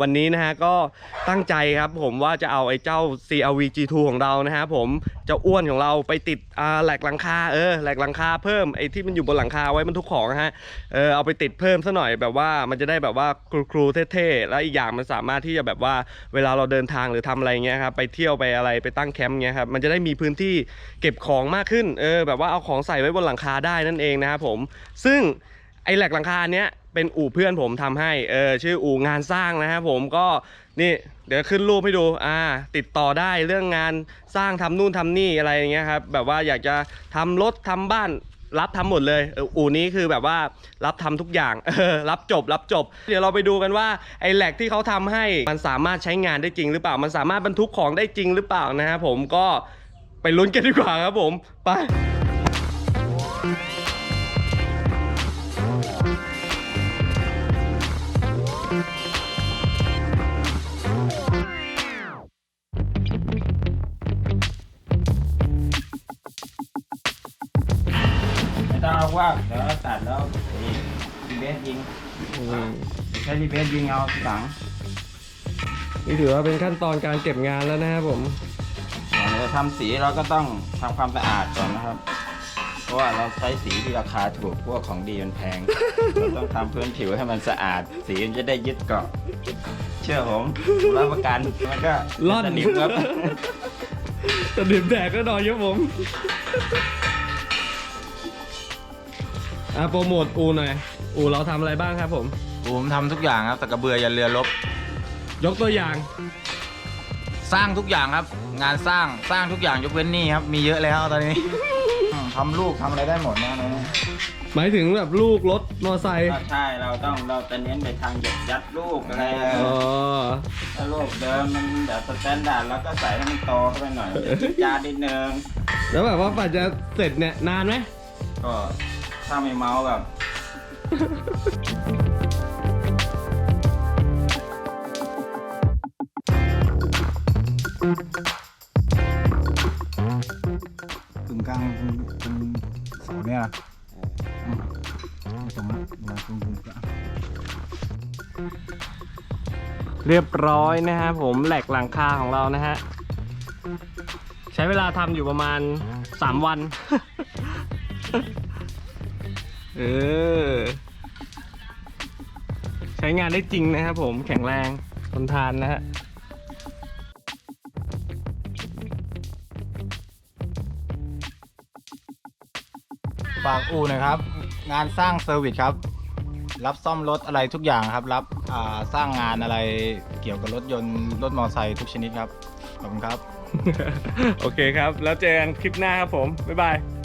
วันนี้นะฮะก็ตั้งใจครับผมว่าจะเอาไอ้เจ้า CRV G2 ของเรานะฮะผมเจ้าอ้วนของเราไปติดอ่าแหลกหลังคาเออแหลกหลังคาเพิ่มไอ้ที่มันอยู่บนหลังคาไว้บรรทุกของฮะเออเอาไปติดเพิ่มซะหน่อยแบบว่ามันจะได้แบบว่าครูๆเท่ๆแล้วอีกอย่างมันสามารถที่จะแบบว่าเวลาเราเดินทางหรือทำอะไรเงี้ยครับไปเที่ยวไปอะไรไปตั้งแคมป์เงี้ยครับมันจะได้มีพื้นที่เก็บของมากขึ้นเออแบบว่าเอาของใส่ไว้บนหลังคาได้นั่นเองนะครับผมซึ่ง อ้แหลกหลังคาเนี้ยเป็นอู่เพื่อนผมทำให้เออชื่ออู่งานสร้างนะครับผมก็นี่เดี๋ยวขึ้นรูปให้ดูอ่าติดต่อได้เรื่องงานสร้างทำนู่นทำนี่อะไรอย่างเงี้ยครับแบบว่าอยากจะทำรถทำบ้านรับทำหมดเลยอู่นี้คือแบบว่ารับทำทุกอย่างเออรับจบ รับจบ เดี๋ยวเราไปดูกันว่าไอ้แหลกที่เขาทำให้มันสามารถใช้งานได้จริงหรือเปล่า มันสามารถบรรทุกของได้จริงหรือเปล่านะครับผมก็ไปลุ้นกันดีกว่าครับผม ไป ไม่ต้องเอาว่าเดี๋ยวเราตัดแล้วรีเบสยิงใช้รีเบสยิงเอาทีหลังนี่ถือว่าเป็นขั้นตอนการเก็บงานแล้วนะครับผมก่อนจะทำสีเราก็ต้องทำความสะอาดก่อนนะครับ เพราะว่าเราใช้สีที่ราคาถูกพวกของดีมันแพง เราต้องทำพื้นผิวให้มันสะอาด สีมันจะได้ยึดเกาะ เชื่อผมรับประกันมันก็ร่อน สนิมครับ แต่ดื่มแดกก็นอนครับผม อะโปรโมทอูหน่อยอูเราทำอะไรบ้างครับผม ผมทำทุกอย่างครับตะกระเบือยันเรือรบยกตัวอย่าง สร้างทุกอย่างครับ งานสร้างสร้างทุกอย่างยกเว้นนี่ครับ มีเยอะแล้วตอนนี้ อืมทำลูกทำอะไรได้หมดนะนะหมายถึงแบบลูกรถมอไซค์ใช่เราต้องเราจะเน้นไปทางยัดยัดลูกอะไรอ๋อถ้าลูกเดิมมันแบบสแตนดาร์ดเราก็ใส่ให้มันโตเข้าไปหน่อยจะจาดนิดนึงแล้วแบบว่าฝ่าจะเสร็จเนี่ยนานไหมก็ ถ้าไม่เมาแบบ กึ่งกลางตรงตรงเสาเนี่ยนะอืมตรงนั้นเดี๋ยวตรงกึ่งกลางเรียบร้อยนะฮะผมแหลกหลังคาของเรานะฮะ ใช้เวลาทำอยู่ประมาณ 3 วัน เออ ใช้งานได้จริงนะครับผมแข็งแรงทนทานนะฮะฝากอู่หนะครับ งานสร้างเซอร์วิสครับ รับซ่อมรถอะไรทุกอย่างครับ รับอ่าสร้างงานอะไรเกี่ยวกับรถยนต์รถมอเตอร์ไซค์ทุกชนิดครับ ขอบคุณครับ โอเคครับ แล้วเจอกันคลิปหน้าครับผม บ๊ายบาย